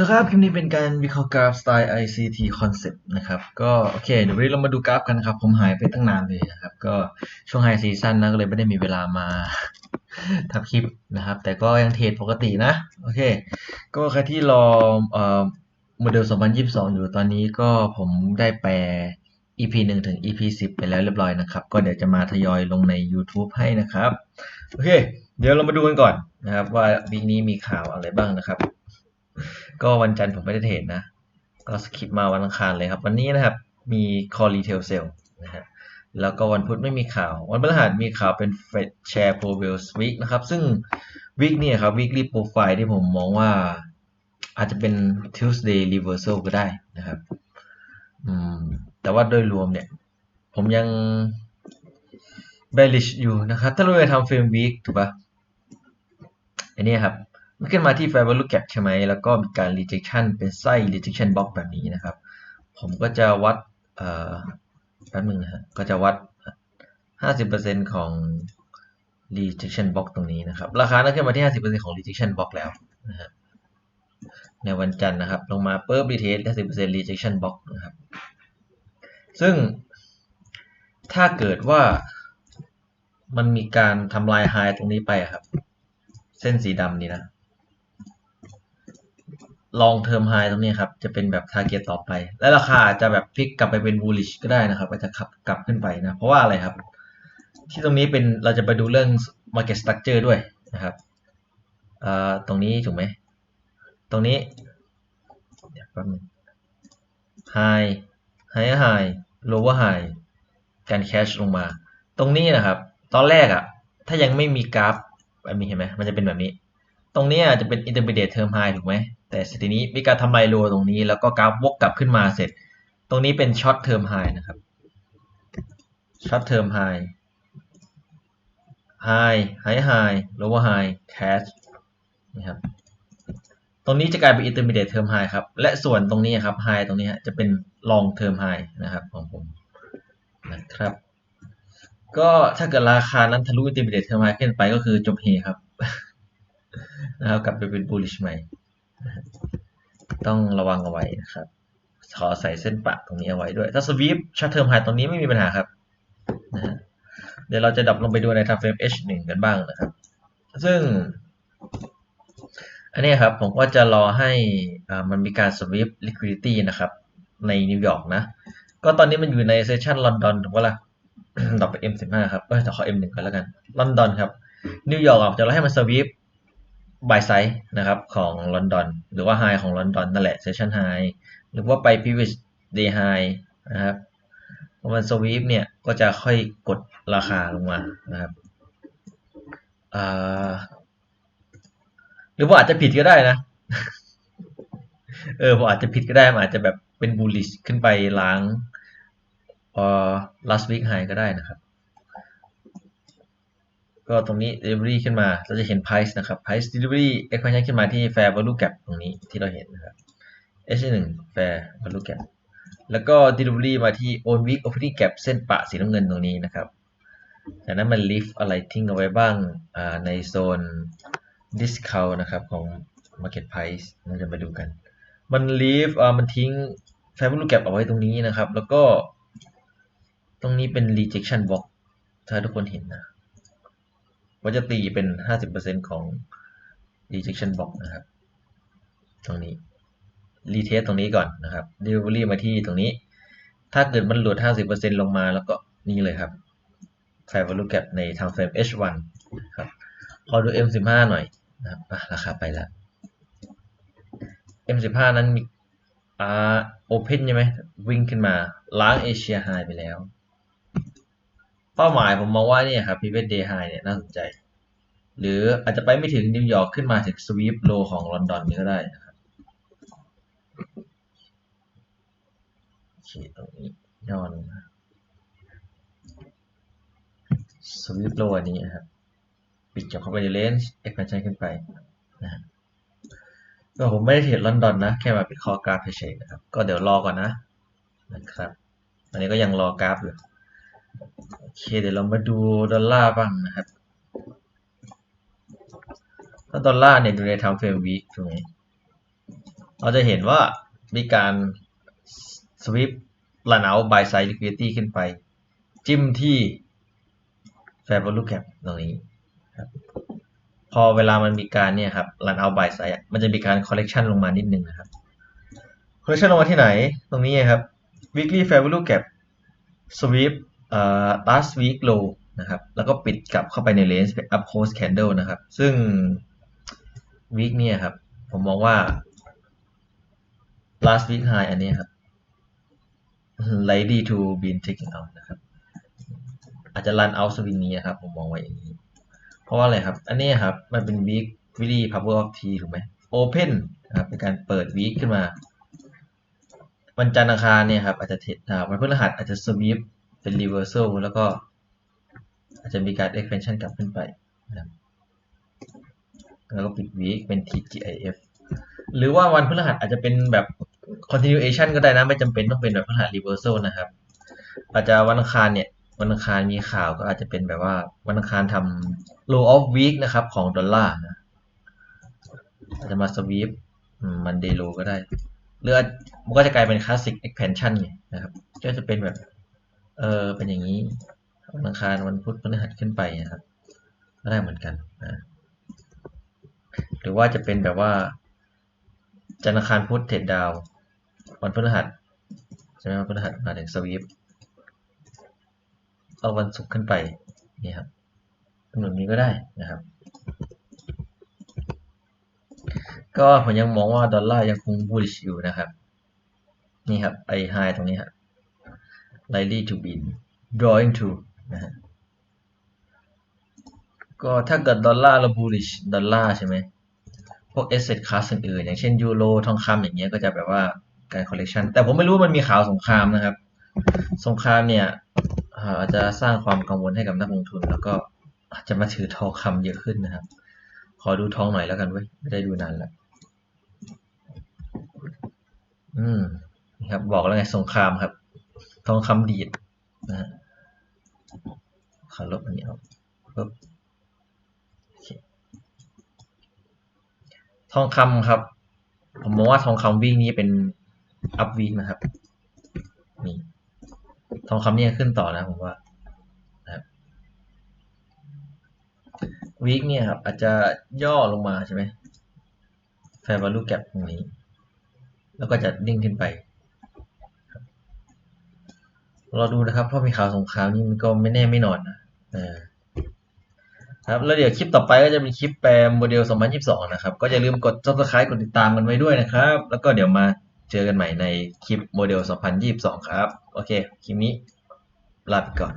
สครับคลิปนี้เป็นการวิเคราะห์กราฟสไตล์ ICT Concept นะครับก็โอเคเดี๋ยววันนี้เรามาดูกราฟกันนะครับ ผมหายไปตั้งนานเลยนะครับ ก็ช่วงไฮซีซั่นนะก็เลยไม่ได้มีเวลามาทำคลิปนะครับ แต่ก็ยังเทรดปกตินะ โอเค ก็ใครที่รอเอ่อโมเดล 2022 อยู่ตอนนี้ก็ผมได้แปล EP 1 ถึง EP 10 ไปแล้วเรียบร้อยนะครับ ก็เดี๋ยวจะมาทยอยลงใน YouTube ให้นะครับ โอเค เดี๋ยวเรามาดูกันก่อนนะครับ ว่าวีคนี้มีข่าวอะไรบ้างนะครับ ก็วันจันทร์ผมไม่ได้เทรดนะ ก็สคิปมาวันอังคารเลยครับ วันนี้นะครับมี call retail sale นะฮะแล้วก็วันพุธไม่มีข่าว วันพฤหัสมีข่าวเป็น Fed Share Progress Week นะครับ ซึ่ง week เนี่ยครับ weekly profile ที่ผมมองว่าอาจจะเป็น Tuesday reversal ก็ได้นะครับอืมแต่ว่าโดยรวมเนี่ย ผมยัง bearish อยู่นะครับ ถ้าเราไปทำ frame week ถูกปะอันนี้ครับ ขึ้นมาที่ fair value gap ใช่ไหมแล้วก็มีการ rejection เป็นไส้ rejection box แบบนี้นะครับ ผมก็จะวัดแป๊บนึงนะฮะก็จะวัด 50%ของ rejection box ตรงนี้นะครับ ราคานั้นขึ้นมาที่ 50%ของ rejection box แล้วนะฮะในวันจันทร์นะครับ ลงมาเพิ่ม retest 50% rejection box นะครับ ซึ่งถ้าเกิดว่ามันมีการทำลาย high ตรงนี้ไปครับ เส้นสีดำนี้นะ long term high ตรงนี้ครับ จะเป็นแบบ target ต่อไป และราคาจะแบบพลิกกลับไปเป็น bullish ก็ได้นะครับอาจจะขับกลับขึ้นไปนะ เพราะว่าอะไรครับ ที่ตรงนี้เป็นเราจะไปดูเรื่อง market structure ด้วยนะครับตรงนี้ถูกไหม ตรงนี้เดี๋ยวแป๊บนึง high high high lower high การ cash ลงมา ตรงนี้นะครับ ตอนแรกอะถ้ายังไม่มีกราฟแบบนี้เห็นไหมมันจะเป็นแบบนี้ ตรงนี้อาจจะเป็น intermediate term high ถูกไหม แต่ทีนี้มีการทำลายโลตรงนี้ แล้วก็กราฟวกกลับขึ้นมาเสร็จ ตรงนี้เป็น short term high นะครับ short term high high high high lower high cash นะครับตรงนี้จะกลายเป็น intermediate term high ครับ และส่วนตรงนี้ครับ high ตรงนี้จะเป็น long term high นะครับของผมนะครับ ก็ถ้าเกิดราคานั้นทะลุ intermediate term high ขึ้นไปก็คือจบเฮครับ นะครับกลับไปเป็น bullish ใหม่ ต้องระวังเอาไว้นะครับ ขอใส่เส้นปะตรงนี้เอาไว้ด้วย ถ้าสวีปชัดเทอมไฮตรงนี้ไม่มีปัญหาครับนะฮะเดี๋ยวเราจะดับลงไปดูใน time frame H1 กันบ้างนะครับ ซึ่ง อันนี้ครับผมก็จะรอให้มันมีการสวีป liquidity นะครับ ในนิวยอร์กนะ ก็ตอนนี้มันอยู่ในเซสชันลอนดอนถูกปะล่ะดับไป M15 ครับเออจะขอ M1 ก่อนแล้วกัน ลอนดอนครับ นิวยอร์กจะรอให้มันสวีป บายไซด์นะครับของลอนดอนหรือว่าไฮของลอนดอนนั่นแหละเซสชันไฮหรือว่าไป previous day high นะครับพอมันสวีปเนี่ยก็จะค่อยกดราคาลงมานะครับหรือว่าอาจจะผิดก็ได้นะ เออผมอาจจะผิดก็ได้มันอาจจะแบบเป็น bullish ขึ้นไปล้างเอ่อ last week high ก็ได้นะครับ ก็ตรงนี้ delivery ขึ้นมา เราจะเห็น price นะครับ price delivery expansion ขึ้นมาที่ fair value gap ตรงนี้ที่เราเห็นนะครับ H1 fair value gap แล้วก็ delivery มาที่ on week opening gap เส้นปะสีน้ำเงินตรงนี้นะครับ จากนั้นมัน leave อะไรทิ้งเอาไว้บ้างในโซน discount นะครับของ market price เราจะมาดูกัน มัน leave มันทิ้ง fair value gap เอาไว้ตรงนี้นะครับ แล้วก็ ตรงนี้เป็น rejection box ถ้าทุกคนเห็นนะ ก็จะตีเป็น 50%ของ rejection box นะครับ ตรงนี้ retest ตรงนี้ก่อนนะครับ delivery มาที่ตรงนี้ ถ้าเกิดมันหลุด 50%ลงมาแล้วก็นี่เลยครับ fair value gap ใน time frame H1 ครับพอดู M15 หน่อยนะครับราคาไปล้ว M15 นั้นมีอ่า open ใช่ไหมวิ่งขึ้นมาล้าง Asia High ไปแล้ว เป้าหมายผมมองว่าเนี่ยครับ pivot day high เนี่ยน่าสนใจ หรืออาจจะไปไม่ถึงนิวยอร์กขึ้นมาถึง sweep low ของลอนดอนนี้ก็ได้นะครับโอเคตรงนี้ย่อลงมา sweep low อันนี้นะครับ ปิดจบเข้าไปใน range expansion ขึ้นไปนะก็ผมไม่ได้เทรดลอนดอนนะ แค่มาป็นคอกราฟเฉยๆนะครับ ก็เดี๋ยวรอก่อนนะนะครับตอนนี้ก็ยังรอกราฟอยู่ อเคเดี๋ยวเรามาดูดอลลาร์บ้างนะครับถ้าดอลลาร์เนี่ยดูใน time frame week ถูกไหมเราจะเห็นว่ามีการ sweep run out by side liquidity ขึ้นไป จิ้มที่ fair value gap ตรงนี้ครับพอเวลามันมีการเนี่ยครับ run out by side อะมันจะมีการ correction ลงมานิดนึงนะครับ correction ลงมาที่ไหนตรงนี้ครับ weekly fair value gap sweep last week low นะครับ แล้วก็ปิดกลับเข้าไปใน range เป็น up close candle นะครับ ซึ่ง week เนี่ยครับ ผมมองว่า last week high อันนี้ครับ likely to be taken out นะครับ อาจจะ run out swing นี้นครับ ผมมองไว้อย่างนี้ เพราะว่าอะไรครับ อันนี้ครับ มันเป็น week weekly power of T ถูกไหม open นะครับเป็นการเปิด week ขึ้นมา วันจันทร์อังคารเนี่ยครับอาจจะเทวันพฤหัสอาจจะ sweep เป็น reversal แล้วก็อาจจะมีการ expansion กลับขึ้นไปนะแล้วก็ปิด week เป็น TGIF หรือว่าวันพฤหัสอาจจะเป็นแบบ continuation ก็ได้นะ ไม่จำเป็นต้องเป็นแบบพฤหัส reversal นะครับ อาจจะวันอังคารเนี่ยวันอังคารมีข่าวก็อาจจะเป็นแบบว่าวันอังคารทำ low of week นะครับของดอลลาร์นะอาจจะมา sweep มัน day low ก็ได้ หรือมันก็จะกลายเป็น classic expansion ไงนะครับ ก็จะเป็นแบบ เออเป็นอย่างนี้วันอังคารวันพุธพฤหัสขึ้นไปนะครับก็ได้เหมือนกันนะหรือว่าจะเป็นแบบว่า จันทร์อังคารพุธเทรดดาว วันพฤหัสใช่ไหมวันพฤหัสมาถึงสวีปเอาวันศุกร์ขึ้นไปนี่ครับแบบนี้ก็ได้นะครับ ก็ผมยังมองว่าดอลลาร์ยังคง bullish อยู่นะครับ นี่ครับไอไฮตรงนี้ครับ likely to be drawing to นะฮะก็ถ้าเกิดดอลลาร์เรา bullish ดอลลาร์ใช่ไหมพวก asset class อื่นๆอย่างเช่นยูโรทองคำอย่างเงี้ยก็จะแบบว่าการ collection แต่ผมไม่รู้ว่ามันมีข่าวสงครามนะครับ สงครามเนี่ยอาจจะสร้างความกังวลให้กับนักลงทุน แล้วก็อาจจะมาถือทองคำเยอะขึ้นนะครับ ขอดูทองหน่อยแล้วกันเว้ยไม่ได้ดูนานแล้วอืมนะครับบอกแล้วไงสงครามครับ ทองคำดีดนะฮะขอลบอันนี้ออกปึ๊บทองคำครับ ผมมองว่าทองคำวิ่งนี้เป็นอัพวิ่งนะครับนี่ทองคำนี่ยขึ้นต่อนะผมว่าวีคเนี่ยครับอาจจะย่อลงมาใช่ไหมแฟร์ value gap ตรงนี้ แล้วก็จะดิ่งขึ้นไป รอดูนะครับ เพราะมีข่าวสงครามนี่มันก็ไม่แน่ไม่นอนนะครับ แล้วเดี๋ยวคลิปต่อไปก็จะเป็นคลิปแปลโมเดล 2022 นะครับ ก็อย่าลืมกด subscribe กดติดตามกันไว้ด้วยนะครับ แล้วก็เดี๋ยวมาเจอกันใหม่ในคลิปโมเดล 2022 ครับ โอเค คลิปนี้ลาไปก่อน